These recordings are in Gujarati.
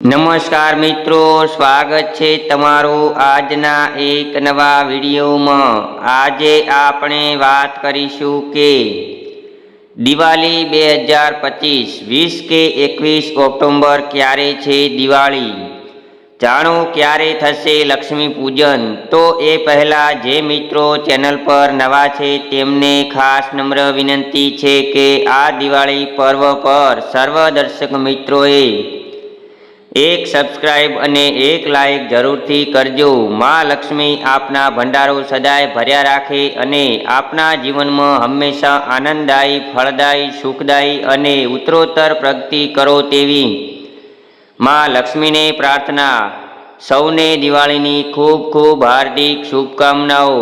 નમસ્કાર મિત્રો, સ્વાગત છે તમારું આજના એક નવા વિડીયોમાં. આજે આપણે વાત કરીશું કે દિવાળી બે હજાર પચીસ, વીસ કે એકવીસ ઓક્ટોબર ક્યારે છે દિવાળી? જાણો ક્યારે થશે લક્ષ્મી પૂજન? તો એ પહેલાં જે મિત્રો ચેનલ પર નવા છે તેમને ખાસ નમ્ર વિનંતી છે કે આ દિવાળી પર્વ પર સર્વ દર્શક મિત્રોએ એક સબસ્ક્રાઇબ અને એક લાઇક જરૂરથી કરજો. માં લક્ષ્મી આપના ભંડારો સદાય ભર્યા રાખે અને આપના જીવનમાં હંમેશા આનંદદાયી ફળદાયી સુખદાયી અને ઉત્તરોત્તર પ્રગતિ કરો તેવી. માં લક્ષ્મીને પ્રાર્થના. સૌને દિવાળીની ખૂબ ખૂબ હાર્દિક શુભકામનાઓ.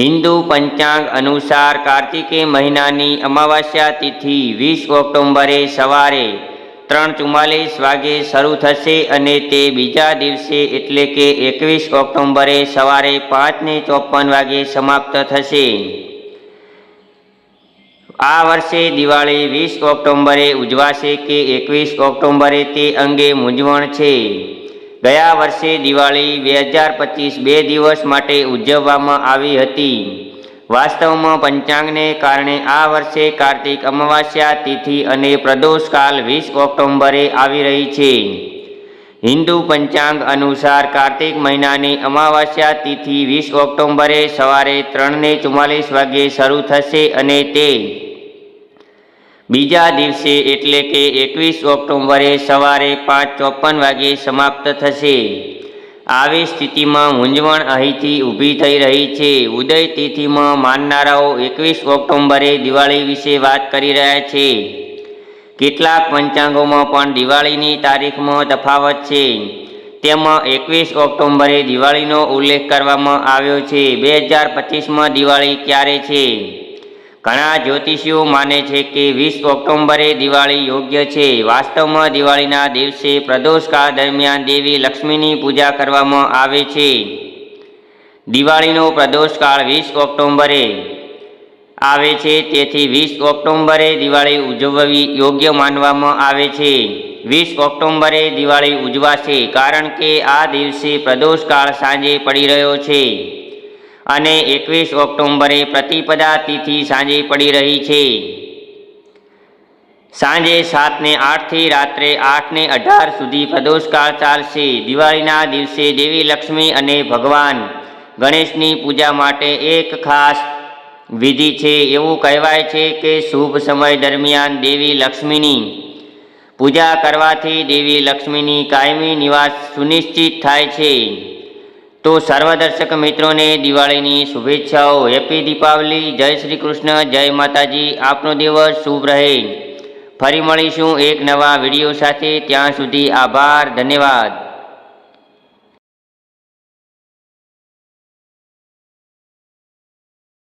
હિન્દુ પંચાંગ અનુસાર કાર્તિકે મહિનાની અમાવાસ્યા તિથિ વીસ ઓક્ટોબરે સવારે ત્રણ ચુમ્માલીસ વાગે શરૂ થશે અને તે બીજા દિવસે એટલે કે એકવીસ ઓક્ટોબરે સવારે પાંચને ચોપન વાગે સમાપ્ત થશે. આ વર્ષે દિવાળી વીસ ઓક્ટોબરે ઉજવાશે કે એકવીસ ઓક્ટોબરે તે અંગે મૂંઝવણ છે. ગયા વર્ષે દિવાળી બે હજાર પચીસ બે દિવસ માટે ઉજવવામાં આવી હતી. વાસ્તવમાં પંચાંગને કારણે આ વર્ષે કાર્તિક અમાવાસ્યા તિથિ અને પ્રદોષકાલ વીસ ઓક્ટોબરે આવી રહી છે. હિન્દુ પંચાંગ અનુસાર કાર્તિક મહિનાની અમાવાસ્યા તિથિ વીસ ઓક્ટોબરે સવારે ત્રણને ચુમ્માલીસ વાગ્યે શરૂ થશે અને તે બીજા દિવસે એટલે કે એકવીસ ઓક્ટોબરે સવારે પાંચ ચોપન વાગ્યે સમાપ્ત થશે. આવી સ્થિતિમાં મૂંઝવણ અહીંથી ઊભી થઈ રહી છે. ઉદય તિથિમાં માનનારાઓ એકવીસ ઓક્ટોબરે દિવાળી વિશે વાત કરી રહ્યા છે. કેટલાક પંચાંગોમાં પણ દિવાળીની તારીખમાં તફાવત છે. તેમાં એકવીસ ઓક્ટોબરે દિવાળીનો ઉલ્લેખ કરવામાં આવ્યો છે. બે હજાર પચીસમાં દિવાળી ક્યારે છે? ઘણા જ્યોતિષીઓ માને છે કે વીસ ઓક્ટોબરે દિવાળી યોગ્ય છે. વાસ્તવમાં દિવાળીના દિવસે પ્રદોષકાળ દરમિયાન દેવી લક્ષ્મીની પૂજા કરવામાં આવે છે. દિવાળીનો પ્રદોષકાળ વીસ ઓક્ટોબરે આવે છે, તેથી વીસ ઓક્ટોબરે દિવાળી ઉજવવી યોગ્ય માનવામાં આવે છે. વીસ ઓક્ટોબરે દિવાળી ઉજવાશે, કારણ કે આ દિવસે પ્રદોષકાળ સાંજે પડી રહ્યો છે. અને એકવીસ ઓક્ટોમ્બરે પ્રતિપદા તિથિ સાંજે પડી રહી છે. સાંજે સાતને આઠથી રાત્રે આઠને અઢાર સુધી પ્રદોષકાળ ચાલશે. દિવાળીના દિવસે દેવી લક્ષ્મી અને ભગવાન ગણેશની પૂજા માટે એક ખાસ વિધિ છે. એવું કહેવાય છે કે શુભ સમય દરમિયાન દેવી લક્ષ્મીની પૂજા કરવાથી દેવી લક્ષ્મીની કાયમી નિવાસ સુનિશ્ચિત થાય છે. તો સર્વ મિત્રોને દિવાળીની શુભેચ્છાઓ. હેપી દીપાવલી જય શ્રી કૃષ્ણ. જય માતાજી. આપનો દિવસ શુભ રહે. ફરી મળીશું એક નવા વીડિયો સાથે. ત્યાં સુધી આભાર. ધન્યવાદ.